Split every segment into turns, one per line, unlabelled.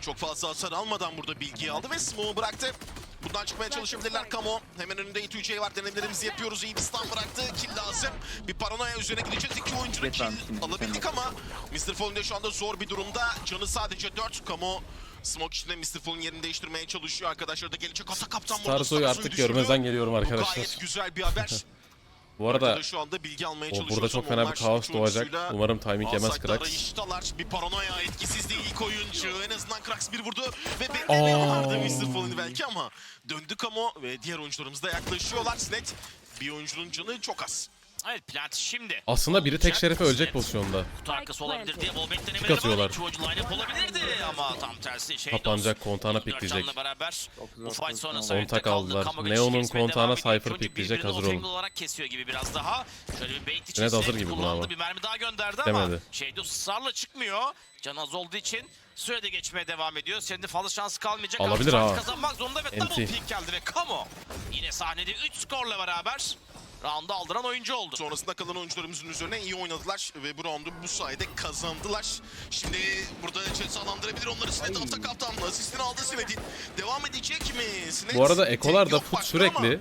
Çok fazla hasar almadan burada bilgiyi aldı ve smoke'u bıraktı. Buradan çıkmaya çalışabilirler Kamo. Hemen önünde E2C var. Denemelerimizi yapıyoruz. İyi bir stun bıraktı. Kill lazım. Bir paranoya üzerine gideceğiz. İki oyuncunun
Jet
kill alabildik ama Mr. Fallen de şu anda zor bir durumda. Canı sadece 4. Kamo Smoke içinde Mr. Fallen yerini değiştirmeye çalışıyor. Arkadaşlar da gelecek. Asa kaptan burada
Starsoy'u artık
düşürüyor.
görmezden geliyorum
Bu
arkadaşlar.
gayet güzel bir haber.
Bu arada
Arkada şu anda bilgi almaya
o
çalışıyor.
burada çok fena bir kaos doğacak. Umarım timing yemez Krax.
Bir paranoya etkisizliği ilk oyuncu. En azından Krax bir vurdu ve beklemiyorlardı. Mr. Fallen belki ama döndü Kamo ve diğer oyuncularımız da yaklaşıyorlar. Snet bir oyuncunun canı çok az.
Evet plant şimdi.
Aslında biri tek şerefe ölecek pozisyonda.
Kutu arkası olabilir diye wallbang denemeleri
atıyorlar.
oyuncu line-up olabilirdi ama tam tersi şey
Kapanacak, kontağına pikleyecek.
beraber bu fight sonrası
Kontak
kaldı.
aldılar. Neon'un kontağına. Cypher pikleyecek, hazır olun.
olarak kesiyor gibi biraz daha. Şöyle bir bait için
hazır gibi buna ama.
Bir mermi daha gönderdi ama
Demedi.
şeyde ısrarla çıkmıyor. Can az olduğu için sürede geçmeye devam ediyor. Senin de fazla şansı kalmayacak.
Alabilir ha.
Kazanmak zorunda ve double pick geldi ve Kamo yine sahnede 3 skorla beraber round'u aldıran oyuncu oldu.
Sonrasında kalan oyuncularımızın üzerine iyi oynadılar ve bu roundu bu sayede kazandılar. Şimdi burada Chelsea sağlandırabilir onları Snet ata kaptanla asistini aldı Snet'in. Devam edecek mi? Snet
Bu arada Ekolar da Foot
başka ama
sürekli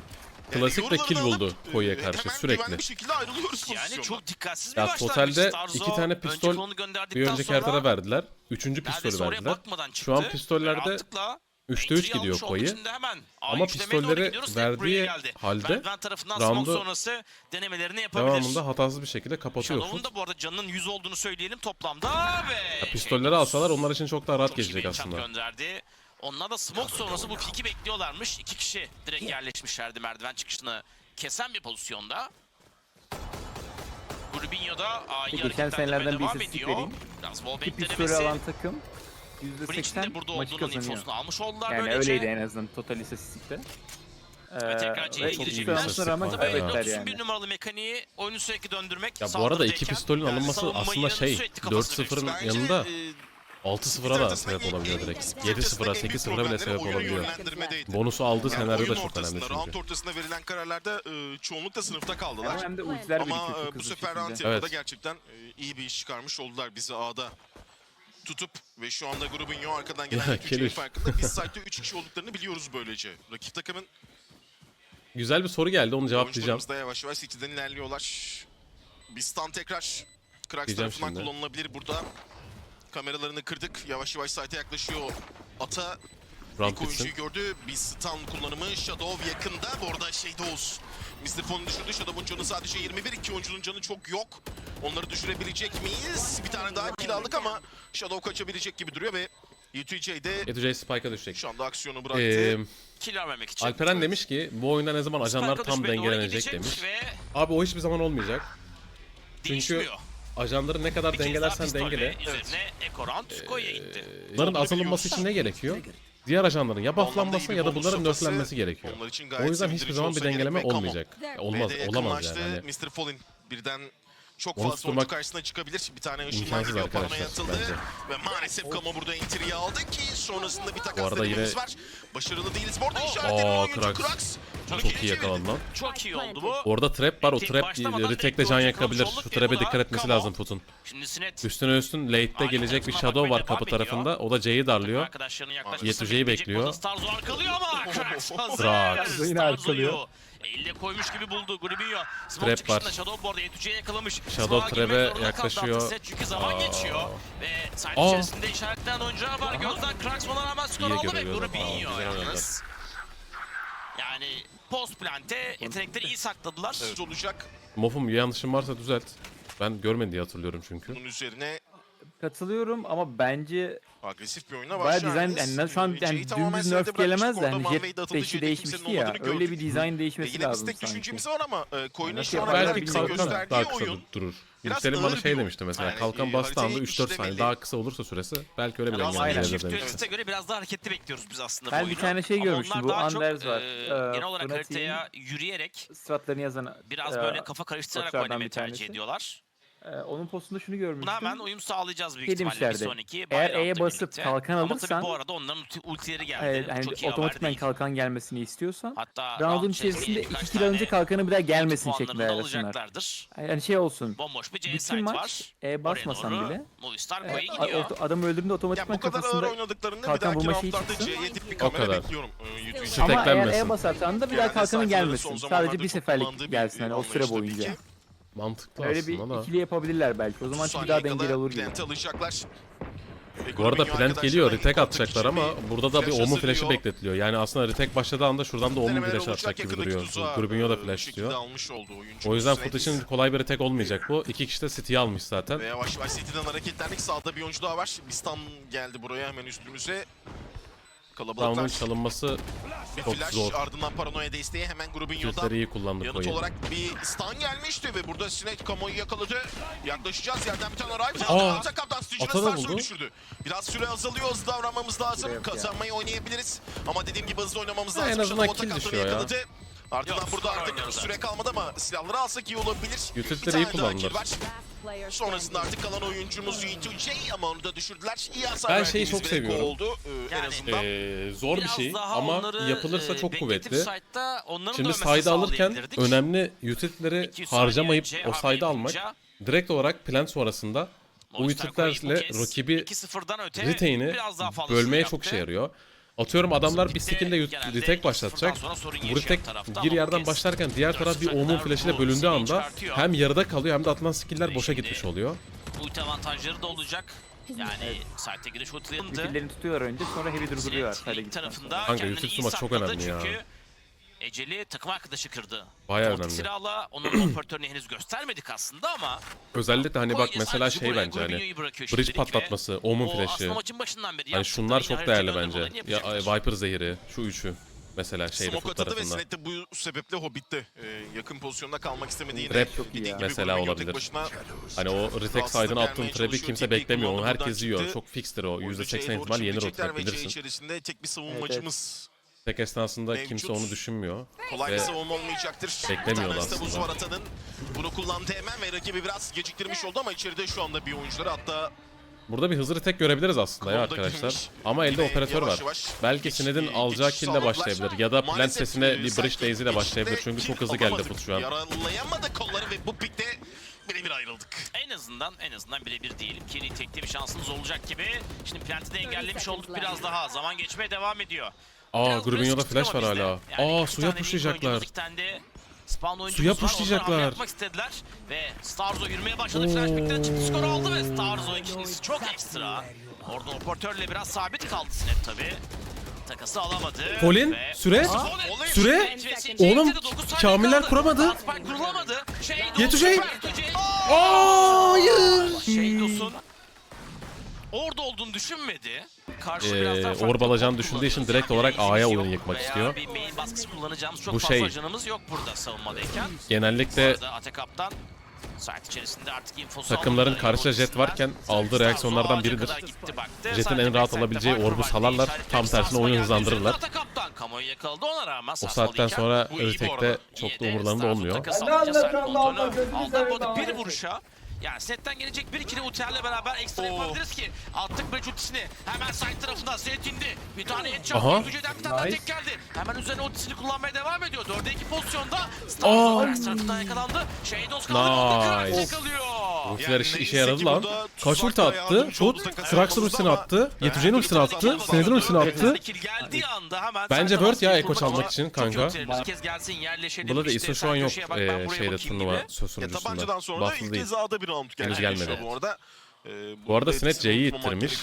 klasik
yorularını
kill buldu
alıp,
Koyu'ya
e,
karşı
hemen
sürekli.
güvenli bir şekilde ayrılıyoruz
Yani çok dikkatsiz bir
Ya
başlangıç.
totalde iki tane pistol bir önceki
sonra
haritada verdiler. Üçüncü pistolü verdiler. Şu an pistollerde 3'te 3
entry
gidiyor
hemen
Ama
A3 demeye doğru
pistolleri verdiği
geldi.
halde
Merdiven tarafından smoke
roundu
sonrası denemelerini yapabilir.
Devamında hatasız bir şekilde kapatıyor
Shadow'un
Foot.
da bu arada canının 100 olduğunu söyleyelim toplamda ve...
Ya pistolleri alsalar onlar için çok daha rahat
Çok
geçecek aslında.
gönderdi. Onlar da smoke sonrası bu piki bekliyorlarmış. İki kişi direkt yerleşmişlerdi merdiven çıkışını kesen bir pozisyonda. Rubinho da A'yı hareketlendirmeye devam ediyor. Biraz
pistolü
denemesi.
alan takım
Breach'in de
%80
burada
maçı
olduğunun
kazanıyor.
infosunu almış oldular
Yani
böylece.
öyleydi en azından total istatistikte.
Ve tekrar
Ee,
C'ye gidecekler.
Tabii,
kaybettiler
Lotus'un
yani.
bir numaralı mekaniği oyunu sürekli döndürmek.
Ya bu arada iki pistolün alınması
savunmayı
aslında şey
sürekli kafasına
4-0'ın
Bence,
yanında
e,
6-0'a da sebep olabiliyor direkt.
spor
7-0'a
haritasında en büyük
8-0'a bile sebep olabiliyor. Bonusu aldığı
Yani
senaryo da çok önemli
Round
çünkü.
ortasında verilen kararlarda e, çoğunlukla sınıfta kaldılar.
Hem de ultiler
Ama e, bu sefer round
Evet.
gerçekten e, iyi bir iş çıkarmış oldular bizi A'da tutup ve şu anda grubun yo arkadan gelen
Kelif.
farkında biz site'de 3 kişi olduklarını biliyoruz böylece. Rakip takımın
Güzel bir soru geldi onu cevaplayacağım.
oyuncularımız da yavaş yavaş City'den ilerliyorlar. Bir stun tekrar Krax
Diyeceğim
tarafından
şimdi.
kullanılabilir burada. Kameralarını kırdık. Yavaş yavaş site'e yaklaşıyor. Ata
Round
İlk oyuncuyu gördü. Bir stun kullanımı Shadow yakında. Bu arada şey Oğuz. Mr. Fon'u düşürdü. Shadow'un canı sadece 21. İki oyuncunun canı çok yok. Onları düşürebilecek miyiz? Bir tane daha kill aldık ama Shadow kaçabilecek gibi duruyor ve UTJ de
Etujay Spike'a düşecek.
şu anda aksiyonu bıraktı.
Ee,
kill vermemek için.
Alperen demiş ki bu oyunda ne zaman ajanlar tam dengelenecek demiş.
Ve
Abi o hiçbir zaman olmayacak.
değişmiyor.
Ajanları ne kadar
Bir kez daha
dengelersen
pistol
dengele.
Üzerine Eko round Koyu'ya gitti.
Bunların azalınması için ne gerekiyor? Diğer ajanların ya bufflanması ya da bunların nerflenmesi gerekiyor. O yüzden hiçbir zaman bir dengeleme olmayacak. Olmaz, olamaz yani.
Mr. Fallen birden çok
Onu
fazla
tutturmak
oyuncu karşısına çıkabilir. Bir tane ışınlar
imkansız
gidiyor, paranoya
arkadaşlar
atıldı.
bence.
Ve maalesef Kamo burada entry'yi aldı ki sonrasında bir takas
arada
denememiz
yine-
var. Başarılı değiliz. Bu arada
Oh.
işaretlenen
Aa,
oyuncu
Krax.
Krax.
Çok
geri
iyi yakalandı lan.
Çok iyi oldu bu.
Orada trap var o
Tek
trap
başlamadan direkt
retake can yakabilir. Şu trap'e dikkat etmesi
Kamo.
lazım Foot'un.
Şimdi Sinet
Üstüne üstün late'de
Aynı
gelecek bir shadow var kapı tarafında. O da C'yi darlıyor. Yetüce'yi bekliyor.
Burada Starzo arkalıyor ama Krax hazır.
Krax.
Yine arkalıyor.
Elle koymuş gibi buldu Grubinho. Smoke
Trap var.
Shadow bu arada yakalamış.
Shadow trap'e yaklaşıyor.
Atasет çünkü zaman
Aa.
geçiyor. Ve
Aa.
içerisinde işaretlenen oyuncular var. Gözden Krax ona rağmen skor
İyi
aldı ve Grubinho yalnız. Yani post plante yetenekleri iyi sakladılar.
Evet, olacak.
Mofum yanlışım varsa düzelt. Ben görmedi diye hatırlıyorum çünkü.
Bunun üzerine
Katılıyorum ama bence
agresif bir oyuna
bayağı
başlıyor.
dizayn yani şu an yani dümdüz nerf gelemez de hani jet beşi değişmişti ya. Öyle bir dizayn değişmesi
Yine biz
lazım
tek
sanki.
düşüncemiz var ama e, Coin'in şu ana kadar
Belki
bize gösterdiği
daha kısa
oyun
durur.
biraz
Yüksel'in
ağır
bana
bir
şey demişti mesela.
Yani,
kalkan bastığı anda
haritayı
3-4 saniye daha kısa olursa süresi belki öyle bir diye
Çift
demişti.
göre biraz daha hareketli bekliyoruz biz aslında
Ben
bu
bir
oyunu.
tane şey görmüştüm, bu Anders var.
e,
Ee,
genel olarak haritaya yürüyerek
stratlarını yazan
biraz
e,
böyle kafa karıştırarak oynamayı
bir
tercih ediyorlar.
Ee, onun postunda şunu görmüştüm.
Buna hemen uyum sağlayacağız büyük
Şey
ihtimalle bir
demişlerdi,
sonraki.
eğer E'ye basıp
birlikte.
kalkan
Ama
alırsan-
tabii bu arada onların ulti- ultileri geldi.
Evet,
Bu
hani
çok iyi haber
otomatikman
değil.
kalkan gelmesini istiyorsan
Hatta
round'un
round
içerisinde
birkaç
2 kill alınca
tane
kalkanı bir daha gelmesin
puanlarını
şeklinde
da
ayarlasınlar. Yani şey olsun.
Bomboş bir C
Bütün
site
maç
var.
E basmasan bile
Movistar
e,
Koyu
a-
gidiyor.
orta- adamı öldürdüğünde
Ya
otomatikman
bu kadar ağır
kafasında
oynadıklarında bir
kalkan
dahaki
vurma şeyi
roundlarda
çıksın.
C'ye bir
O
kamera
kadar.
bekliyorum. Ee,
ama eğer
eklenmesin.
E basarsan da bir daha
Genelde
kalkanın
sayfaları
gelmesin.
zamanlarda
Sadece bir
çok kullandığı
seferlik
bir
gelsin hani o
anlayış
süre boyunca.
Mantıklı
Öyle
aslında
bir
da.
ikili yapabilirler belki. O zaman çünkü daha dengeli olur gibi.
Alacaklar. Ve
Bu arada plant geliyor, retake atacaklar ama
bir
burada da bir Omen flash'ı bekletiliyor. Yani aslında retake başladığı anda şuradan da Omen
Denemeler
flash
olacak,
atacak gibi duruyor. Grubinho da flash
oyuncumuz.
O yüzden için kolay bir retake olmayacak bu. İki kişi de City'yi almış zaten.
Ve yavaş yavaş City'den hareketlendik. Sağda bir oyuncu daha var. Bistan geldi buraya hemen üstümüze. Kalabalıklar.
çalınması
Bir
çok
flash
zor.
ardından paranoya desteği hemen Grubinho'dan
Kilitleri iyi kullandı
Yanıt
Koyu.
olarak bir stun gelmişti ve burada Sinek kamuoyu yakaladı. Yaklaşacağız yerden bir tane arrive.
Aa,
Ata kaptan Stars'ı
buldu.
düşürdü. Biraz süre azalıyor hızlı davranmamız lazım. Kazanmayı oynayabiliriz. Ama dediğim gibi hızlı oynamamız
Ha, en
lazım.
azından kill düşüyor ya.
yakaladı. Ardından
Yok,
burada artık süre kalmadı ama silahları alsak iyi olabilir. Tane
iyi kullandılar.
Sonrasında artık kalan oyuncumuz E2J ama onu da düşürdüler. İyi hasar
Ben şeyi çok seviyorum.
oldu. Ee, en
Yani-
azından.
Ee, zor bir şey ama yapılırsa
e,
çok kuvvetli. Şimdi side'ı alırken önemli utilitleri
200 saniye
harcamayıp o side'ı almak direkt olarak plant sonrasında o
kez
rakibi
2-0'dan öte
retain'i
biraz daha fazla
bölmeye çok işe yarıyor. Atıyorum adamlar bir skill'le retake
2-0'dan
başlatacak. Bu
tarafta
bir yerden başlarken diğer taraf bir
4-0'lar
Omen flash'ine
bu
bölündüğü anda hem yarıda kalıyor hem de atılan skill'ler boşa gitmiş oluyor.
Ulti avantajları da olacak. Yani site'e giriş ultilerinde
Fikirlerini tutuyorlar önce sonra heavy durduruyorlar.
Sinet ilk tarafında
Kanka,
kendini
util
iyi
çok
sakladı
önemli ya.
çünkü Eceli takım arkadaşı kırdı.
Bayağı
Otomatik
önemli.
silahla onun operatörünü henüz göstermedik aslında ama
Özellikle hani bak mesela
sadece
şey
buraya
bence hani
Grubinho'yu bırakıyor
bridge
şimdilik ve
patlatması, Omen
o aslında
flash'ı.
maçın başından beri
Hani
yaptıkları
şunlar çok değerli bence. Ya
yapacaklar.
Viper zehiri şu üçü mesela şeyde
Smoke
foot
atadı ve
tarafında.
Sinet de bu sebeple Hobbit'te e, yakın pozisyonda kalmak istemedi yine.
Rap
çok iyi ya.
Mesela
Grubinho tek
olabilir.
başına
Hani o retake
Aslında
side'ın attığın
gelmeye
trap'i
çalışıyor.
kimse
TP
beklemiyor. Onu
kullandı,
herkes
buradan
yiyor.
çıktı.
Çok fixtir o.
oyuncu
%80
C'ye doğru
ihtimal yenir o trap
C
bilirsin.
içerisinde tek bir
Evet,
savunmacımız.
Tek esnasında
Mevcut.
kimse onu düşünmüyor.
Kolay
Ve
bir savunma olmayacaktır. de
aslında.
buz var Atan'ın. Bunu kullandı hemen ve rakibi biraz geciktirmiş oldu ama içeride şu anda bir oyuncuları hatta
Burada bir hızlı retake görebiliriz aslında ya arkadaşlar.
girmiş.
Ama elde
Yine
operatör
yavaş
var.
yavaş
Belki Sined'in alacağı kill
sağladılar.
başlayabilir. Ya da plant sesine bir bridge daisy ile başlayabilir. Çünkü çok hızlı geldi put şu an.
Yaralayamadı kolları ve bu pikte birebir ayrıldık.
En azından en azından birebir diyelim ki retake bir şansınız olacak gibi. Şimdi plant'i de engellemiş olduk biraz daha. Zaman geçmeye devam ediyor.
Aa
böyle
flash var hala.
Yani
Aa suya pushlayacaklar. Suya pushlayacaklar.
ve Starzo yürümeye başladı. Flashback'ten çıktı skoru aldı ve Starzo ikincisi çok ekstra. Orada operatörle biraz sabit kaldı Snap tabi. Takası alamadı.
Colin
ve-
süre
Colin,
süre Oğlum, Kamiller kuramadı.
Kurulamadı. Şey.
Hayır.
Şeydos'un orada olduğunu düşünmedi. Karşı
Ee,
farklı
Orb alacağını düşündüğü için direkt olarak
Hamle
A'ya oyunu yıkmak istiyor.
bir main baskısı kullanacağımız çok
Bu şey.
yok burada savunmadayken.
Genellikle
arada Atekap'tan site içerisinde artık infosu
takımların karşıda jet varken aldığı reaksiyonlardan biridir. Jet'in en rahat alabileceği orbu salarlar, tam tersine oyunu hızlandırırlar. O saatten sonra
arada.
çok da umurlarında olmuyor.
bir vuruşa yani setten gelecek bir ikili ultilerle beraber ekstra
Oo.
yapabiliriz ki attık bridge ultisini hemen side tarafından set indi. Bir tane headshot
Aha.
Yüzücü'den bir tane daha
Nice.
tek geldi. Hemen üzerine ultisini kullanmaya devam ediyor. 4'e 2 pozisyonda. Starzo ters tarafından yakalandı. Shadows kaldı.
Nice.
Nice. yakalıyor.
Ultiler işe, yaradı lan. Kaç ulti attı?
takası
Traxxon ultisini attı. Yetuce'nin ultisini attı. Sined'in ultisini attı.
Kill geldiği anda hemen
Bence Word ya Eko çalmak için kanka.
kez gelsin yerleşelim.
Burada da
işte,
ISO şu an
sen
yok
köşeye bak, ben buraya
şeyde
bakayım
turnuva
gibi.
söz
Ya
sunucusunda.
tabancadan sonra da ilk
değil.
kez A'da bir round
Henüz
gerçekleşiyor
gelmedi.
bu arada. Ee,
Bu arada
etkisini
C'yi ittirmiş.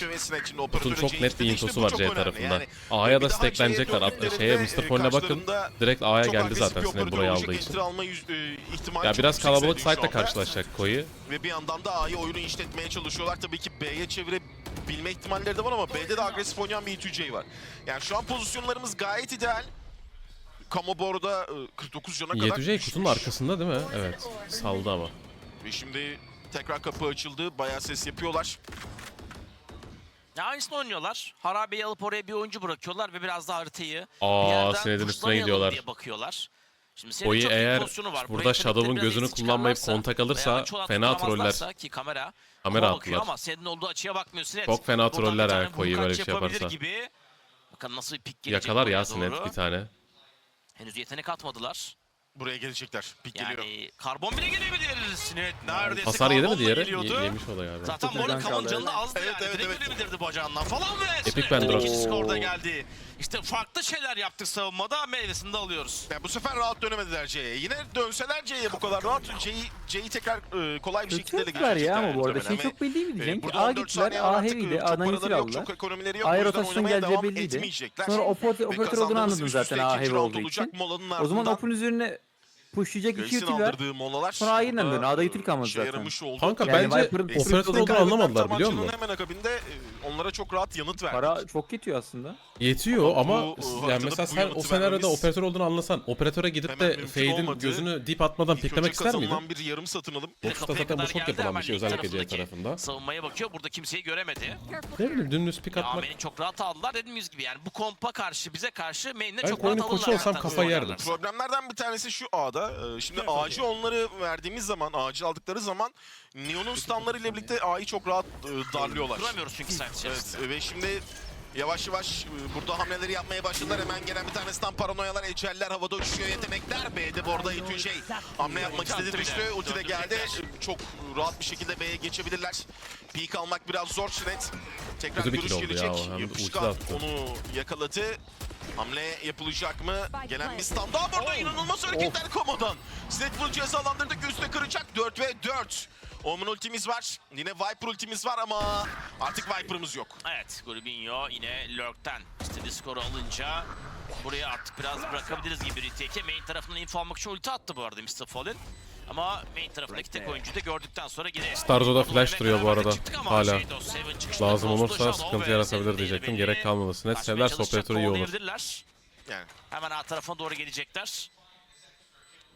Kutun çok net bir infosu var C tarafında.
Yani
A'ya da stacklenecekler. At- Şeye
e,
Mr. Point'e bakın. Direkt A'ya geldi zaten
operatör
burayı aldığı için.
E,
Ya biraz kalabalık
anda.
karşılaşacak Koyu.
Ve bir yandan da A'yı oyunu işletmeye çalışıyorlar. Tabii ki B'ye çevirebilme ihtimalleri de var ama B'de de agresif oynayan bir E2J var. Yani şu an pozisyonlarımız gayet ideal. Kamo bu arada e, 49 cana kadar
Yetuce kutunun arkasında değil mi? Evet. Saldı ama.
Ve şimdi tekrar kapı açıldı. Bayağı ses yapıyorlar.
Ya aynısını oynuyorlar. Harabeyi alıp oraya bir oyuncu bırakıyorlar ve biraz daha haritayı
Aa,
bir yerden
Sined'in üstüne gidiyorlar.
diye bakıyorlar. Şimdi senin
Koyu
çok iyi
eğer
pozisyonu var.
burada
Burayı
Shadow'un
biraz
gözünü
eksik
kullanmayıp
çıkarlarsa
kontak alırsa
veya maçı
fena
odaklanamazlarsa
troller.
Ki kamera,
Kamera
bakıyor
attılar.
ama senin olduğu açıya bakmıyor Sinet.
Çok fena
Buradan bir
troller
tane
ha, böyle bir şey
yapabilir
yaparsa.
Gibi. Bakın nasıl bir pik gelecek
Yakalar ya Sinet bir tane.
Henüz yetenek atmadılar.
Buraya gelecekler. Pik geliyor.
Yani karbon bile gelebilir Sinet. Neredeyse
Hasar yedi mi diğeri? Ye- yemiş o da galiba.
Zaten
Çok
bu arada
güzel
Kamon'un
kaldı.
canı da azdı
Evet,
yani.
evet,
Direkt
evet.
ölebilirdi bacağından falan ve
Epic
Sinet
Band
ikinci skorda geldi. İşte farklı şeyler yaptık savunmada meyvesini de alıyoruz.
Yani bu sefer rahat dönemediler C'ye. Yine dönseler C'ye bu kadar rahat C'yi C'yi tekrar e, kolay bir şekilde ele
Götürdüler ya ama bu arada şey çok belli değil mi
ve, e,
diyeceğim ki
burada
A
14
gittiler A heavy'di
e,
A'dan itil aldılar.
Çok ekonomileri yok. Yüzden
rotasyon
oynamaya
geleceği
devam
belliydi. Sonra operatör, olduğunu
üst
zaten A heavy olduğu için. O zaman open üzerine pushlayacak iki
Grace'in
util ver.
aldırdığı molalar.
Yeniden
burada,
dön. A'da util
e,
kalmadı
işe
zaten.
yaramış oldu.
Kanka
Yani
bence
Viper'ın
operatör
operatör
olduğunu
olduğunu
anlamadılar biliyor musun?
hemen akabinde e, onlara çok rahat yanıt verdi.
Para çok yetiyor aslında.
Yetiyor
Ama
ama
bu,
yani
haritada
mesela
bu
sen
yanıtı
o senaryoda
vermemiz
operatör olduğunu anlasan operatöre gidip
hemen
de
mümkün
Fade'in
olmadı.
gözünü dip atmadan
İlk
piklemek ister miydin?
kazanılan bir yarım satın alım.
Box'ta
kapıya
zaten bu
kadar
çok
geldi,
yapılan
hemen
bir şey özellikle C
tarafındaki
tarafında.
Savunmaya bakıyor. Burada kimseyi göremedi.
Ne bileyim dümdüz pik atmak.
main'i çok rahat aldılar dediğimiz gibi yani bu kompa karşı bize karşı main'de
Ben
çok
oyunun
rahat
koçu
alırlar.
olsam
zaten
kafayı yerdim.
Problemlerden bir tanesi şu A'da. Ee, Şimdi ağacı onları verdiğimiz zaman, ağacı aldıkları zaman Neon'un stunları ile birlikte A'yı çok rahat e, darlıyorlar.
Kuramıyoruz çünkü içerisinde.
Evet ve şimdi yavaş yavaş e, burada hamleleri yapmaya başladılar. Hemen gelen bir tane stun paranoyalar, eceller havada uçuşuyor yetenekler. B'de bu arada İTÜ hamle yapmak istedi düştü. Ulti de geldi. E, Çok rahat bir şekilde B'ye geçebilirler. Peak almak biraz zor Şinet. Tekrar görüş gelecek. Yapışkan onu yakaladı. Hamle yapılacak mı? Gelen bir stun daha burada inanılmaz hareketler Komo'dan. Snetful cezalandırdık üstte kıracak 4 ve 4. Omen ultimiz var. Yine Viper ultimiz var ama artık Viper'ımız yok.
Evet, Grubinho yine Lurk'ten istediği skoru alınca buraya artık biraz bırakabiliriz gibi retake'e. Main tarafından info almak için ulti attı bu arada Mr. Fallen. Ama main tarafındaki tek oyuncuyu da gördükten sonra yine...
Starzo'da flash duruyor bu arada. Hala. Lazım olursa sıkıntı yaratabilir diyecektim. Gerek kalmadı. Net
çalışacak,
operatörü iyi olur.
Yani
Hemen A tarafına doğru gelecekler.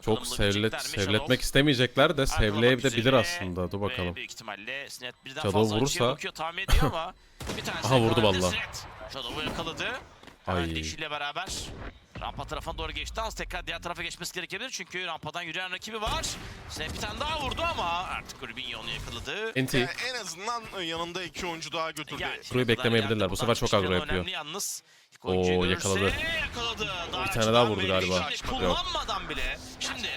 Çok sevlet, sevletmek istemeyecekler de sevleyebilir aslında. Dur bakalım.
Büyük ihtimalle Sinet birden
Shadow
fazla
vurursa-
bakıyor tahmin ediyor ama bir tanesi
Aha, vurdu valla.
Shadow'u yakaladı.
Ay.
dişiyle beraber rampa tarafına doğru geçti. Az tekrar diğer tarafa geçmesi gerekebilir çünkü rampadan yürüyen rakibi var. Sinet bir tane daha vurdu ama artık Rubinho onu yakaladı.
NT.
yani en azından yanında iki oyuncu daha götürdü.
Yani şimdiye
beklemeyebilirler. Bu sefer çok agro yapıyor.
Önemli yalnız.
Oo, yakaladı.
yakaladı. Daha
Bir tane daha vurdu galiba.
Kullanmadan bile. Şimdi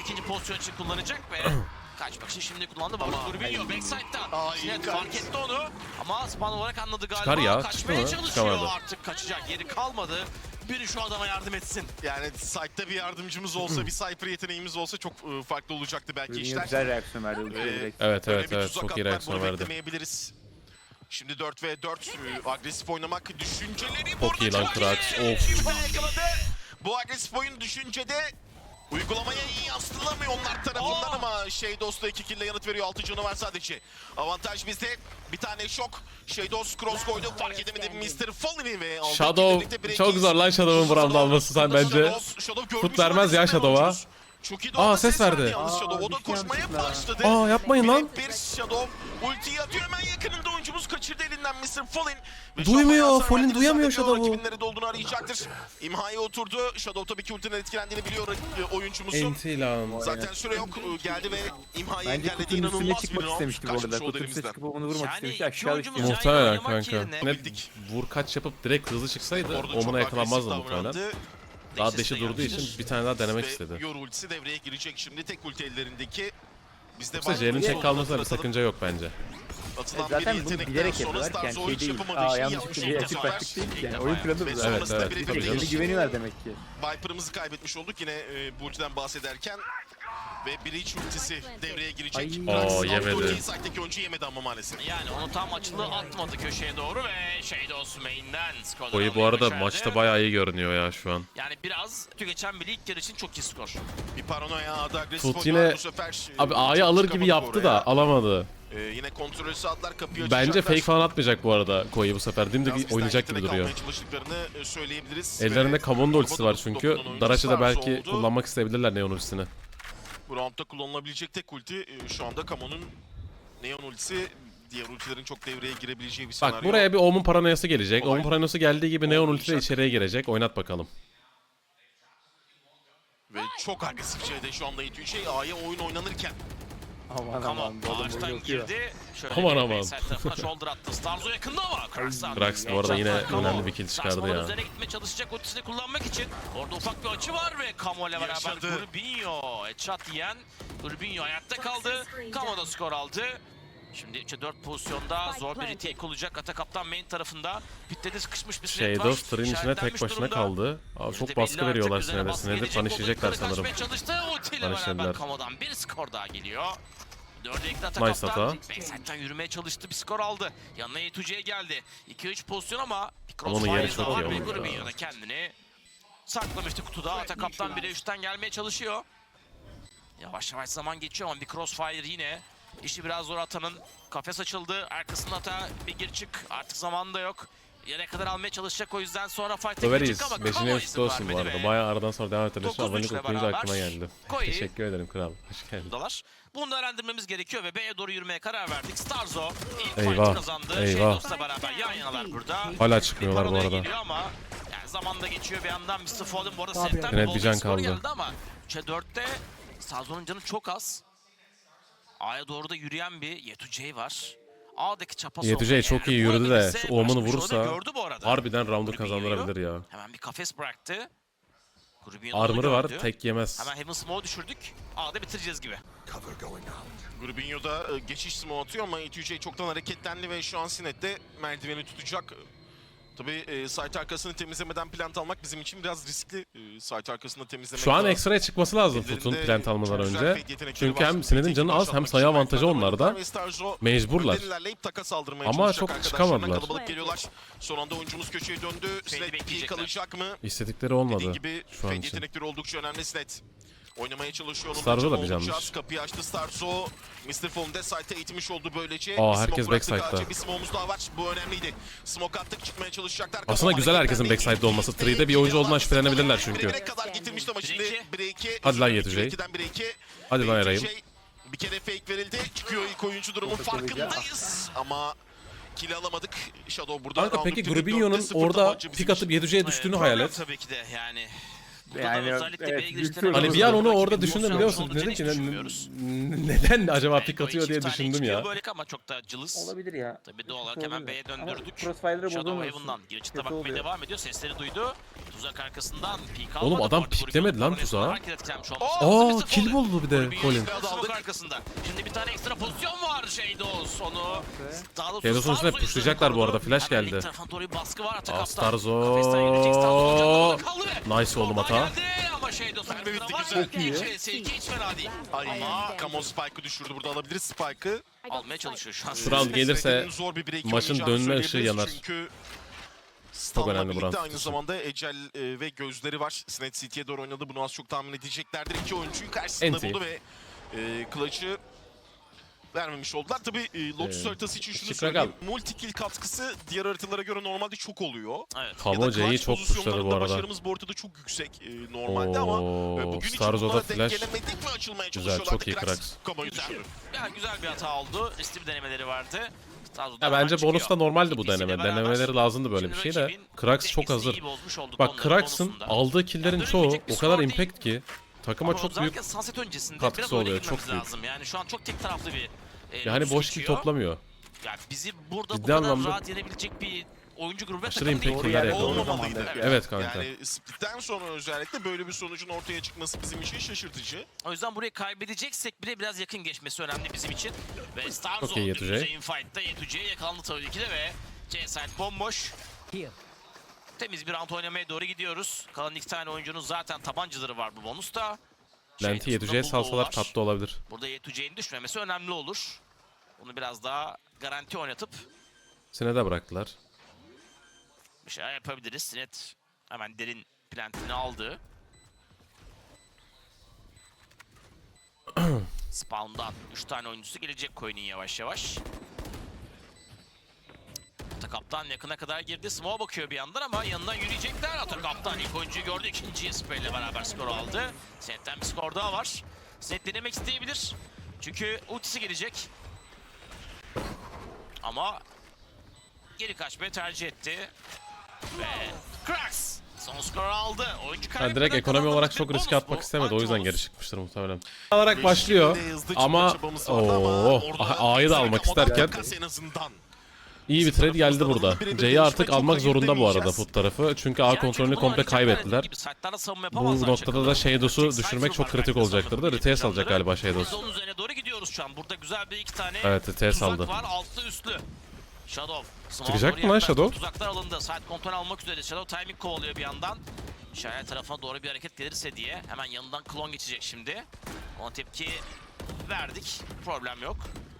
ikinci pozisyon için kullanacak ve kaçmak için şimdi kullandı. Baba Rubinho backside'dan. Sinet fark etti onu ama spawn olarak anladı galiba.
Çıkar ya,
Kaçmaya
mı?
çalışıyor artık kaçacak yeri kalmadı. Biri şu adama yardım etsin.
Yani site'da bir yardımcımız olsa, bir Cypher yeteneğimiz olsa çok e, farklı olacaktı belki işler.
güzel reaksiyon verdi. ultiye
Ee,
direkt.
Evet
Böyle
evet
bir
evet
tuzak
çok iyi
atmak,
reaksiyon
bunu
verdi.
beklemeyebiliriz. Şimdi 4 ve 4 e, agresif oynamak düşünceleri
Çok
burada
iyi lan
iyi.
of.
Bu agresif oyun düşüncede uygulamaya iyi yansıtılamıyor onlar tarafından
Aa!
ama şey dostu 2 kill yanıt veriyor 6 canı var sadece. Avantaj bizde. Bir tane şok. Şeydos cross koydu. Fark edemedi Mr. Fallen'i ve aldı.
Shadow çok zor lan Shadow'un
zaman
alması sen bence.
Shadow
Tut
görmüş
vermez ya Shadow'a.
oyuncumuz. Çok iyi de
Aa, ses verdi.
Yalnız
Aa,
Shadow o da koşmaya başladı.
Aa yapmayın lan.
Bir Shadow ultiyi atıyor hemen yakınında oyuncumuz kaçırdı elinden Mr. Fallen. Ve
Duymuyor,
bayağı
Fallen
verdi.
duyamıyor
Zannediyor,
Shadow'u.
Rakibin nerede olduğunu arayacaktır. İmhaya oturdu. Shadow tabii ki ultinin etkilendiğini biliyor e, oyuncumuzun.
Enti lan.
Zaten süre yok. E, Geldi ve İmha'yı
Bence
engelledi.
kutunun üstüne
İnanılmaz bir
çıkmak
round
istemişti bu
kaçmış
arada.
oldu
Kutunun üstüne
elimizden.
çıkıp onu vurmak
Yani
istemişti. Aşağı
oyuncumuz
düştü.
yan
Muhtemelen
oynamak
kanka.
yerine-
Ne vur kaç yapıp direkt hızlı çıksaydı
Orada çok
omuna yakalanmazdı muhtemelen.
davrandı.
Daha deşi durduğu için bir tane daha denemek istedi.
Yoru ultisi devreye girecek şimdi. Tek ulti ellerindeki. Bizde
Yoksa
var.
Jerry'nin tek
Solunu
kalmasında bir sakınca yok bence.
Atılan
E, Zaten
bir
bunu
yetenekten
bilerek
sonra
yapıyorlar ki
Stars
yani
oyuncu
şey değil.
yapamadığı
Aa
için
yanlışlıkla
yapmış
bir
oldu
açık
bu sefer.
baktık değil ki. Yani oyun planı bu
Ve
zaten.
Evet,
sonrasında
evet,
biri
tabii
de
canım.
Kendi güveni var demek ki.
Viper'ımızı kaybetmiş olduk yine e, bu ultiden bahsederken. Ve Breach ultisi devreye girecek.
Ay.
Oo, yemedi.
ultiyi, site'deki oyuncu yemedi ama maalesef.
Yani onu tam açılı atmadı köşeye doğru ve Shadows main'den skorları
Koyu bu
almayı
arada
başardı.
maçta bayağı iyi görünüyor ya şu an.
Yani biraz kötü geçen bir ilk yarı için çok iyi skor.
Bir paranoya adı agresif
Tut yine-
bu sefer. e,
Abi
çok
A'yı alır gibi
çıkamadı
yaptı
oraya.
da alamadı.
E, yine kontrolü saatler kapıyı
Bence
açacaklar.
fake falan atmayacak bu arada Koyu bu sefer. Dimdik oynayacak gibi duruyor.
çalıştıklarını e, söyleyebiliriz.
Ellerinde Kamon'un da ultisi var çünkü. Daraş'ı da belki
oldu.
kullanmak isteyebilirler Neon ultisini.
Bu roundda kullanılabilecek tek ulti e, şu anda Kamon'un Neon ultisi. Diğer ultilerin çok devreye girebileceği bir senaryo.
Bak buraya bir Omen paranoyası gelecek.
Olay.
Omen paranoyası geldiği gibi Neon ulti de içeriye girecek. Oynat bakalım.
Ve çok agresif şeyde şu anda Etüy şey A'ya oyun oynanırken.
Aman
Tamam
aman. bu adam
ağaçtan girdi. Şöyle
Aman
bir
aman.
tarafına shoulder attı. Starzo yakında ama Krax'tan.
Krax bu arada yine önemli bir kill çıkardı ya.
üzerine gitmeye çalışacak ultisini kullanmak için. Orada ufak bir açı var ve Camo ile beraber
Yaşadı.
Urbinho headshot yiyen Urbinho hayatta kaldı. Camo da skor aldı. Şimdi 3'e 4 pozisyonda zor bir retake olacak. Ata kaptan main tarafında. Pitte sıkışmış bir Sned var.
Shadow içine tek başına
durumda.
kaldı. Abi çok baskı veriyorlar punishlayacaklar
Yukarı
sanırım. Punishladılar.
Kamo'dan bir skor daha geliyor. Dörde ekli atak
Nice
kaptan.
hata.
Backside'den yürümeye çalıştı bir skor aldı. Yanına Yetuce'ye geldi. 2-3 pozisyon ama bir
Ama onun yeri
crossfire
çok
daha
iyi
var ve
olmuş ya.
Gurbinho da kendini saklamıştı kutuda. Atak kaptan 1'e 3'ten gelmeye çalışıyor. Yavaş yavaş zaman geçiyor ama bir crossfire yine. İşi biraz zor Atan'ın. Kafes açıldı. Arkasında Ata bir gir çık. Artık zaman da yok. Yere kadar almaya çalışacak o yüzden sonra fight'e girecek ama
Beşinci
Camo
enstitü
izin
olsun bu
vermedi
arada.
ve
Bayağı aradan sonra devam ettiler.
Dokuz
Abonelik
üçle
okuyunca
beraber
aklıma geldi.
Koyu.
Teşekkür ederim kral. Hoş geldin.
dalar. Bunu değerlendirmemiz gerekiyor ve B'ye doğru yürümeye karar verdik. Starzo ilk
Eyvah,
fight'ı kazandı.
eyvah.
Shadows'la beraber yan yanalar burada.
Hala çıkmıyorlar bu
paranoya
arada.
geliyor ama yani zaman da geçiyor bir yandan Mr. Fallen bu arada
Tabii.
setten
Evet,
bir
can kaldı.
geldi ama 3'e 4'te Starzo'nun canı çok az. A'ya doğru da yürüyen bir Yetucey var. A'daki çapa sonunda
çok iyi yürüdü de şu
bir şey
vurursa
olabilir. gördü bu arada.
Harbiden roundu kazandırabilir ya.
Hemen bir kafes bıraktı.
Armor'ı var tek yemez.
Hemen Heaven Smoke'u düşürdük. A'da bitireceğiz gibi.
Grubinho'da e, geçiş smoke atıyor ama Etüy çoktan hareketlendi ve şu an Sinet'te merdiveni tutacak. Tabii e, site arkasını temizlemeden plant almak bizim için biraz riskli. E, site arkasında temizlemek
Şu an
lazım.
ekstraya çıkması lazım Foot'un plant almadan önce. Çünkü hem Sined'in canı az hem sayı avantajı onlarda. Mecburlar. Ama çok çıkamadılar.
Kalabalık geliyorlar. Son anda oyuncumuz köşeye döndü.
Bekleyecekler.
kalacak mı?
İstedikleri olmadı
gibi
şu an için.
yetenekleri oldukça önemli Sinet. Oynamaya çalışıyor. Onun
Starzo da bir canmış.
Kapıyı açtı Starzo. Mr. Fallon de site'e eğitmiş oldu böylece.
Aa, herkes backside'da.
Bir smoke'umuz daha var. Bu önemliydi. Smoke attık çıkmaya çalışacaklar.
Aslında güzel herkesin backside'de olması. Three'de bir oyuncu olduğundan şüphelenebilirler çünkü.
Break'e kadar getirmişti ama şimdi
Break'i.
Hadi lan Yetücey.
dilerim, 2'den break'i.
Hadi lan
Ve
yarayım.
Yetücey Bir kere fake verildi. Çıkıyor ilk oyuncu durumun farkındayız. Ama kill alamadık. Shadow burada.
Kanka peki. Grubinho'nun
4'te 0
orada pik atıp. 7C'ye düştüğünü hayal et.
Tabii ki de yani.
Yani
özellikle
evet, sorun.
Hani bir an onu orada düşündüm biliyor musun? Dedim ki neden acaba pik atıyor diye düşündüm ya.
Böyle ama çok da cılız.
Olabilir ya.
Tabii doğal olarak hemen B'ye döndürdük. Shadow. Haven'dan
Kötü
bakmaya devam ediyor. Sesleri duydu. Tuzak arkasından
Oğlum
almadı.
adam
Bu arada
piklemedi lan tuzağa.
Aa,
kill buldu bir de Colin.
Şimdi bir tane ekstra pozisyon var Shadows. Onu daha doğrusu
Shadows'un üstüne pushlayacaklar bu arada, flash geldi.
ilk taraftan doğru bir baskı var. Atak
Aa,
kaptan.
Starzo.
Kafesten yürüyecek. Starzo canlı kaldı ve
Nice oğlum hata.
Geldi ama Shadows
Merve bitti, güzel.
Çok iyi. Sevgi hiç fena değil.
Ay Kamo Spike'ı düşürdü. Burada alabiliriz Spike'ı.
Almaya çalışıyor şu an.
Round gelirse
zor bir break
maçın dönme ışığı
söyleyebiliriz.
yanar.
Çünkü
Çok önemli bu
birlikte
round
aynı zamanda Ecel e, ve gözleri var. Sinet City'ye doğru oynadı. Bunu az çok tahmin edeceklerdir. İki oyuncuyu karşısında
NT.
buldu ve e, clutch'ı vermemiş oldular. Tabii e, Lotus
Ee,
haritası için şunu söyleyeyim. Multi kill katkısı diğer haritalara göre normalde çok oluyor.
Evet.
Da clutch
çok pushladı bu arada.
Başarımız bu ortada çok yüksek e, normalde ama e,
Oo,
bugün için
Starzo'da
bunlara denk
flash.
gelemedik mi açılmaya
Güzel,
çalışıyorlardı.
çok iyi Krax.
Kamo'yu
Güzel.
düşürdü.
Yani güzel bir hata oldu. Bir denemeleri vardı.
Ya bence
çıkıyor.
bonusta normaldi bu deneme. Denemeleri lazımdı böyle bir şey de. Krax çok hazır. Bak Krax'ın aldığı killerin
Yani
çoğu o kadar
skor değil.
impact ki takıma
Ama
çok büyük
özellikle Sunset öncesinde
katkısı oluyor, çok büyük.
lazım. Yani şu an çok tek taraflı bir
yani boş kill toplamıyor.
Yani bizi burada
Ciddi
bu kadar
anlamda
rahat yenebilecek bir oyuncu grubu ve
aşırı
takım değil.
impact killer
Olmamalıydı. Evet.
Evet kanka.
Yani splitten sonra özellikle böyle bir sonucun ortaya çıkması bizim için şaşırtıcı.
O yüzden burayı kaybedeceksek bile biraz yakın geçmesi önemli bizim için. Ve Starzo
Çok iyi Yetücey.
Yetücey fight'ta Yetücey'e yakalandı tabii ki de ve C-Side bomboş. Temiz bir round oynamaya doğru gidiyoruz. Kalan iki tane oyuncunun zaten tabancaları var bu bonusta.
Lenti
Shadows'un da
7C'ye
bulduğu
salsalar tatlı olabilir.
Burada Yetücey'in düşmemesi önemli olur. Bunu biraz daha garanti oynatıp
Sined'e bıraktılar.
bir şeyler yapabiliriz. Sinet hemen derin plantini aldı. Spawn'dan 3 tane oyuncusu gelecek Coin'in yavaş yavaş. Atakaptan yakına kadar girdi. Smoke'a bakıyor bir yandan ama yanından yürüyecekler. Atakaptan ilk oyuncuyu gördü. İkinciyi Spray ile beraber skor aldı. Sinet'ten bir skor daha var. Sinet denemek isteyebilir. Çünkü ultisi gelecek. Ama geri kaçmayı tercih etti. Ve Krax Son skoru aldı. Oyuncu kaybetmeden
direkt ekonomi olarak çok risk
bonus
atmak istemedi. O yüzden geri çıkmıştır muhtemelen. Olarak başlıyor ama ooo A'yı da almak isterken iyi bir trade geldi burada. C'yi artık almak zorunda bu arada foot tarafı. Çünkü A
Yani
kontrolünü komple kaybettiler. Bu noktada da Shadows'u düşürmek çok kritik olacaktır da. RTS alacak galiba Shadows.
Şu an. Burada güzel bir iki tane
Evet,
tuzak
aldı.
var. Altlı üstlü. Shadow.
Çıkacak mı lan. Shadow?
Tuzaklar alındı. Side kontrol almak üzere. Shadow timing kovalıyor bir yandan. Şayet tarafına doğru bir hareket gelirse diye. Hemen yanından klon geçecek şimdi. Ona tepki verdik. Problem yok.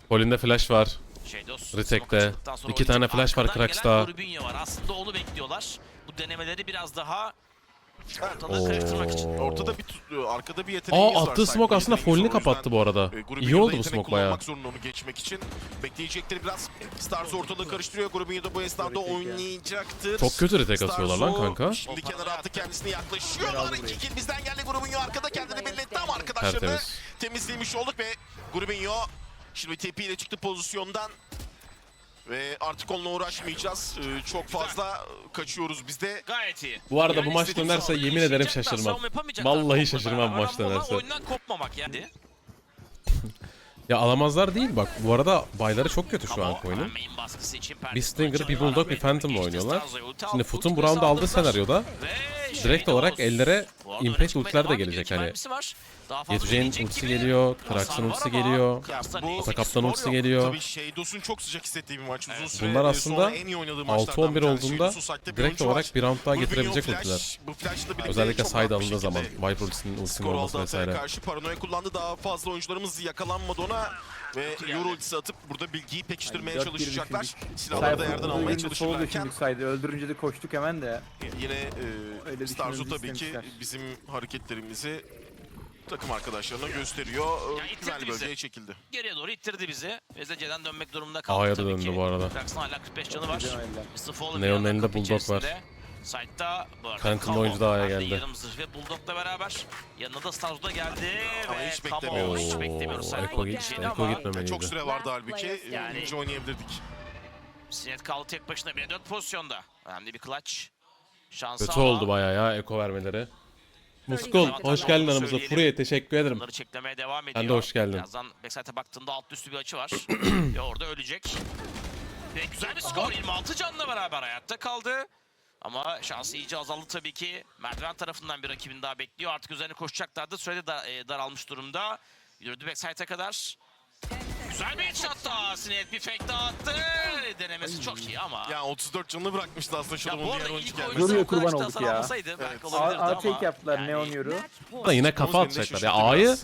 Polin'de flash var.
Şeydos, sonra
İki tane flash var Krax'ta.
Aslında onu bekliyorlar. Bu denemeleri biraz daha karıştırmak için.
Ortada bir arkada bir yeteneğimiz
Aa
var.
attığı
Cypher
smoke aslında
yüzden,
kapattı bu arada.
e, grubun
İyi oldu bu smoke bayağı.
zorunda onu geçmek için. Bekleyecektir biraz. Stars ortalığı karıştırıyor. Grubun da bu esnada oynayacaktır.
Çok kötü retake atıyorlar lan kanka.
Şimdi kenara attı kendisini yaklaşıyorlar. İki kill bizden geldi. Grubunyo arkada kendini belirtti ama arkadaşlarını
Tertemiz.
temizlemiş olduk ve Grubunyo şimdi TP ile çıktı pozisyondan. Ve artık onunla uğraşmayacağız. Ee, çok fazla kaçıyoruz biz de.
Gayet iyi.
Bu arada
Yani
bu maç dönerse yemin ederim şaşırmam. Vallahi şaşırmam bu maç dönerse.
Oyundan kopmamak yani.
Ya alamazlar değil bak. Bu arada bayları çok kötü şu an
o
coin'in.
main baskısı için
Bir Stinger, bir Bulldog, bir Phantom'la oynuyorlar. Şimdi Foot'un bu
round'u
aldığı senaryoda direkt olarak ellere Impact ultiler de gelecek hani. Yetüceğin ultisi geliyor, Krax'ın ultisi geliyor.
bu-
Ata Kaptan ultisi geliyor.
Tabii Shadows'un çok sıcak hissettiği bir maç. Uzun süre
Bunlar aslında
sonra en iyi oynadığı maçlardan
6-11
bir tanesi.
olduğunda
bir
direkt
oyuncu
olarak bir round daha
Rubinho
getirebilecek
flash,
ultiler.
Bu flash'la birlikte
Özellikle
çok
side
rahat bir
alındığı zaman.
şekilde
Viper ultisinin ultisinin
Skor
olması
aldı Atay'a
vesaire.
karşı paranoya kullandı. Daha fazla oyuncularımız yakalanmadı ona. Ve Euro ultisi atıp burada bilgiyi pekiştirmeye
Ay, dört bir
çalışacaklar.
düşündük.
Silahları da yerden almaya
öldürünce sol
çalışırlarken
düşündük saydı. Öldürünce de koştuk hemen de.
yine
Öyle
e, Starzu
düşünmemizi
tabii ki
istemişler.
bizim hareketlerimizi takım arkadaşlarına gösteriyor.
Ya
E,
itirdi
Güzel
bizi.
bölgeye çekildi.
Geriye doğru ittirdi bizi. Biz de C'den dönmek durumunda kaldık
A'ya da döndü bu arada.
Krax'ın hala 45 canı var.
Neon'un elinde Bulldog var. Phantom'lı
Camo.
oyuncu da A'ya geldi.
Yarım zırh ve Bulldog'la beraber. Yanına da Starzu da geldi.
Ama
ve
hiç beklemiyoruz.
hiç beklemiyoruz.
Eko, git, Eko gitmemeliydi.
Çok süre vardı halbuki.
Yani-
Yani... oynayabilirdik.
Sinet kaldı tek başına 1 4 pozisyonda. Önemli bir clutch. Şansı
Kötü
ama
oldu bayağı ya eko vermeleri. Muskul hoş geldin aramıza.
Söyleyelim.
Furiye teşekkür ederim.
Bunları çeklemeye devam ediyor.
Sen de hoş geldin.
Birazdan backside'e baktığında alt üstü bir açı var. ve orada ölecek. Ve güzel bir skor. 26 canla beraber hayatta kaldı. Ama şansı iyice azaldı tabii ki. Merdiven tarafından bir rakibini daha bekliyor. Artık üzerine koşacaklardı. Sürede da, e, daralmış durumda. Yürüdü backside'e kadar. Güzel bir headshot daha. Sinet bir fake daha attı. Denemesi çok iyi ama.
Ya 34 canını bırakmıştı aslında
Ya
Shadow'un
bu
diğer oyuncu gelmesi.
oyunda
Yoruyor,
o kadar
kurban olduk
hasar
ya.
belki
Evet.
olabilirdi
A,
ama.
Yaptılar Neon Euro.
Da yine kafa
Oğuz
atacaklar.
şaşırttı
Ya A'yı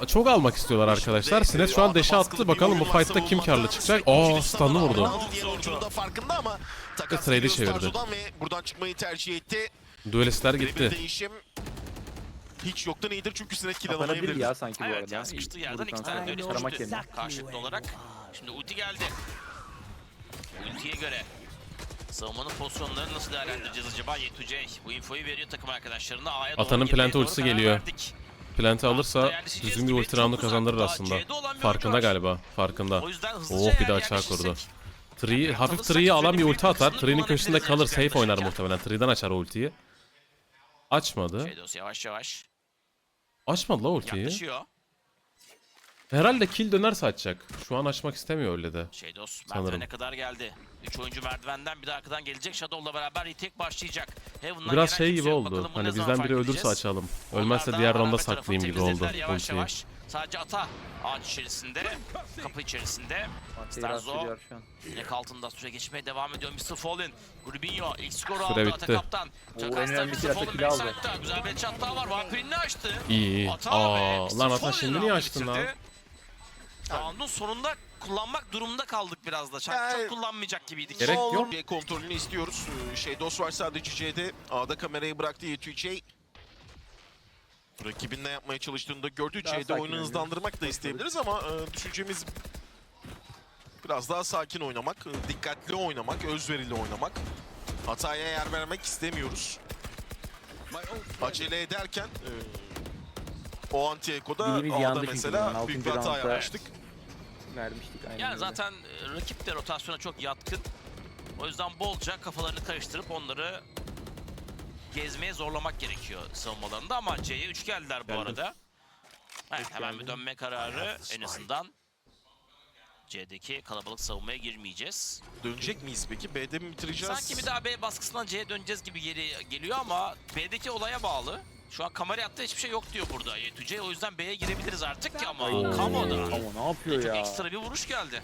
biraz.
çok almak istiyorlar arkadaşlar. Sinet şu an deşe attı. Bakalım bu fight'ta kim karlı çıkacak. Aa stun'ı vurdu.
Diğer oyuncunun da farkında ama takas
trade'i
geliyor
çevirdi.
Starzo'dan ve buradan çıkmayı tercih etti.
Duelistler gitti.
değişim hiç yoktan iyidir çünkü Sinet kill alamayabilirdi.
ya sanki bu
Evet
arada.
ya sıkıştığı yerden
Vurduktan
iki tane
sonra yerine.
karşılıklı olarak. Şimdi ulti geldi. Ultiye göre savunmanın pozisyonlarını nasıl değerlendireceğiz acaba? Yetücey bu infoyu veriyor takım arkadaşlarına. A'ya doğru
Atanın
girmeye
plant
doğru
ultisi
karar
geliyor.
verdik.
Plant'i alırsa düzgün bir ulti round'u kazandırır aslında. Farkında galiba. Farkında.
O yüzden hızlıca
Oh bir
eğer
de açığa
yaklaşırsak-
kurdu. Tree, hafif tree'yi alan bir ulti atar. Tree'nin köşesinde kalır. Safe oynar muhtemelen. Tree'den açar o ultiyi. Açmadı.
Şeydos yavaş yavaş
Açmadı la ultiyi.
yaklaşıyor.
Herhalde kill dönerse açacak. Şu an açmak istemiyor öyle de.
Şeydos
Sanırım.
merdivene kadar geldi. Üç oyuncu merdivenden bir de arkadan gelecek. Shadow'la beraber retake başlayacak. Heaven'dan
Biraz
gelen
şey
kimse
gibi
yok.
oldu.
Bakalım bu
Hani
zaman
bizden biri ölürse
edeceğiz.
açalım. Ölmezse
da
diğer rounda
beraber tarafı
saklayayım gibi oldu
temizlediler Yavaş
ultiyi.
yavaş. Sadece ata ağaç içerisinde, kapı içerisinde.
Sterzo
yek altında süre geçmeye devam ediyor. Mr. Fallen, Grubinho ilk skoru aldı
bitti.
ata kaptan. Takasta Mr. Fallen backside'da. Güzel bir chat daha var. Vampirini açtı.
İyi.
Ata
Aa, lan ata şimdi niye açtın lan?
Round'un sonunda kullanmak durumunda kaldık biraz da. Çok, çok kullanmayacak gibiydik.
Gerek yok.
Kontrolünü istiyoruz. Ee, şey dost var sadece C'de. A'da kamerayı bıraktı Y2J rakibinle yapmaya
çalıştığında
gördüğü
şeyde
oyunu hızlandırmak da isteyebiliriz ama e, düşüncemiz biraz daha sakin oynamak, e, dikkatli oynamak, özverili oynamak. Hataya yer vermek istemiyoruz. Acele ederken e, o
Antieko'da
A'da mesela büyük bir hata yapmıştık.
Vermiştik aynı
Yani zaten e, rakip de rotasyona çok yatkın. O yüzden bolca kafalarını karıştırıp onları gezmeye zorlamak gerekiyor savunmalarında ama C'ye 3 geldiler bu
Geldim.
arada. Evet, hemen bir dönme kararı en azından. C'deki kalabalık savunmaya girmeyeceğiz.
Dönecek miyiz peki? B'de mi bitireceğiz?
Sanki bir daha B baskısından C'ye döneceğiz gibi geri geliyor ama B'deki olaya bağlı. Şu an kamera hatta hiçbir şey yok diyor burada Y2C. O yüzden B'ye girebiliriz artık ki ama. Kamo'da.
Ama ne yapıyor
Çok
ya?
ekstra bir vuruş geldi.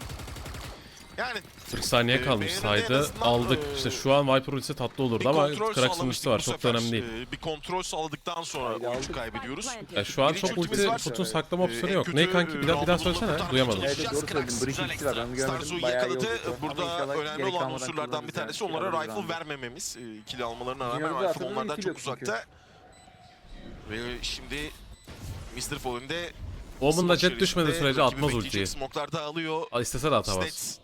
Yani
40 saniye
Ee,
kalmış saydı. Aldık.
e,
İşte şu an Viper ultisi tatlı olurdu ama Krax'ın ultisi var. Çok da
sefer.
önemli değil.
Ee, Bir kontrol sağladıktan sonra
Haydi
oyuncu kaybediyoruz.
Ya şu an çok ulti
var.
putun saklama
Ee,
opsiyonu yok.
kötü,
Ne kanki bir daha, bir daha söylesene. Duyamadım.
Evet doğru.
Krax,
Breach var. Ben görmedim. Bayağı
yakaladı. Burada önemli olan unsurlardan bir tanesi onlara rifle vermememiz. İkili almalarına rağmen rifle onlardan çok uzakta. Ve şimdi Mr. Fallen de
Omen'da jet düşmediği sürece atmaz ultiyi.
Smoke'lar dağılıyor.
Al istese de atamaz.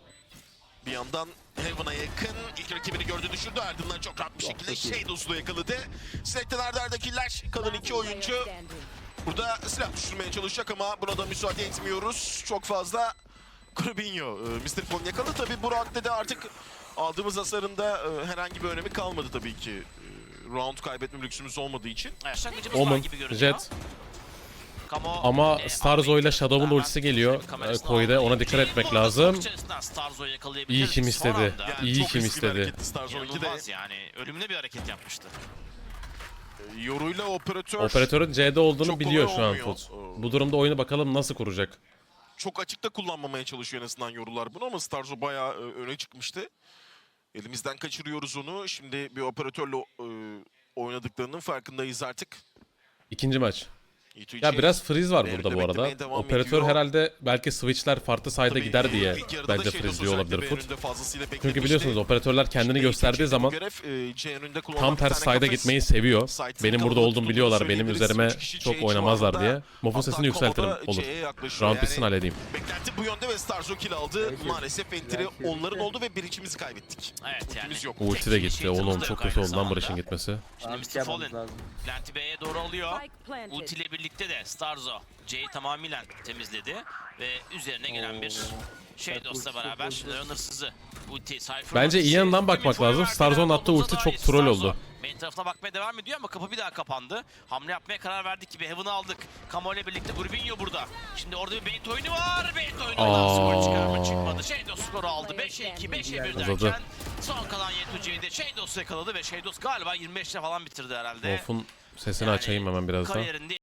Bir yandan Heaven'a yakın. İlk rakibini gördü düşürdü. Ardından çok rahat bir şekilde
iyi.
Shadows'u yakaladı. Snake'ten arda arda killer. Kalan iki oyuncu burada silah düşürmeye çalışacak ama buna da müsaade etmiyoruz. Çok fazla Corbinho, e, Mr. Fallen yakaladı. Tabi bu roundde de artık aldığımız hasarında e, herhangi bir önemi kalmadı tabii ki. E, Round kaybetme lüksümüz olmadığı için.
Başlangıcımız var gibi görünüyor.
Jet. Ama Starzo ile Shadow'un ultisi geliyor. Ee, Koy'da
aldı.
ona dikkat etmek lazım. İyi kim istedi. İyi kim istedi.
hareketti Starzon 2'de.
İnanılmaz yani. Ölümüne bir hareket yapmıştı.
E, Yoruyla operatör,
Operatörün C'de olduğunu
Çok
biliyor
kolay
şu an
olmuyor.
Foot.
Oo.
Bu durumda oyunu bakalım nasıl kuracak.
çok açıkta kullanmamaya çalışıyor en azından yorular bunu ama Starzo bayağı e, öne çıkmıştı. Elimizden kaçırıyoruz onu. Şimdi bir operatörle e, oynadıklarının farkındayız artık.
İkinci maç.
E2G
Ya biraz freeze var burada bu arada. Operatör herhalde belki switchler farklı sayda
tabii,
gider diye bence
Shadows
freeze'liyor olabilir Foot. Çünkü biliyorsunuz operatörler kendini
Şimdi
gösterdiği zaman
görev, e,
tam ters sayda gitmeyi seviyor. Benim burada olduğumu biliyorlar. Benim üzerime çok oynamazlar diye. Mofun sesini yükseltirim. Olur. Round bitsin halledeyim.
Beklenti bu yönde ve Starzo kill aldı. Maalesef entry onların oldu ve bir içimizi kaybettik.
Evet yani.
Yok.
Ulti de gitti. Oğlum çok kötü oldu lan. Barış'ın gitmesi.
Şimdi
Abi,
Mr. Fallen B'ye doğru alıyor. Ulti ile birlikte de Starzo C'yi tamamen temizledi ve üzerine gelen bir Shadows'la beraber Runner'sızı ulti Cypher
Bence iyi yanından bakmak lazım. Starzo'nun attığı ulti çok troll oldu.
Main tarafına bakmaya devam ediyor ama kapı bir daha kapandı. Hamle yapmaya karar verdik gibi Heaven'ı aldık. Camo ile birlikte Urbinho burada. Şimdi orada bir bait oyunu var. Bait
Aa.
skor çıkarma çıkmadı. Shadows skoru aldı. 5'e 2, 5'e 1
Uzadı.
derken son kalan Yetuce'yi de Shadows yakaladı ve Shadows galiba 25'te falan bitirdi herhalde.
Mof'un sesini
Yani
açayım hemen birazdan.
Kariyerinde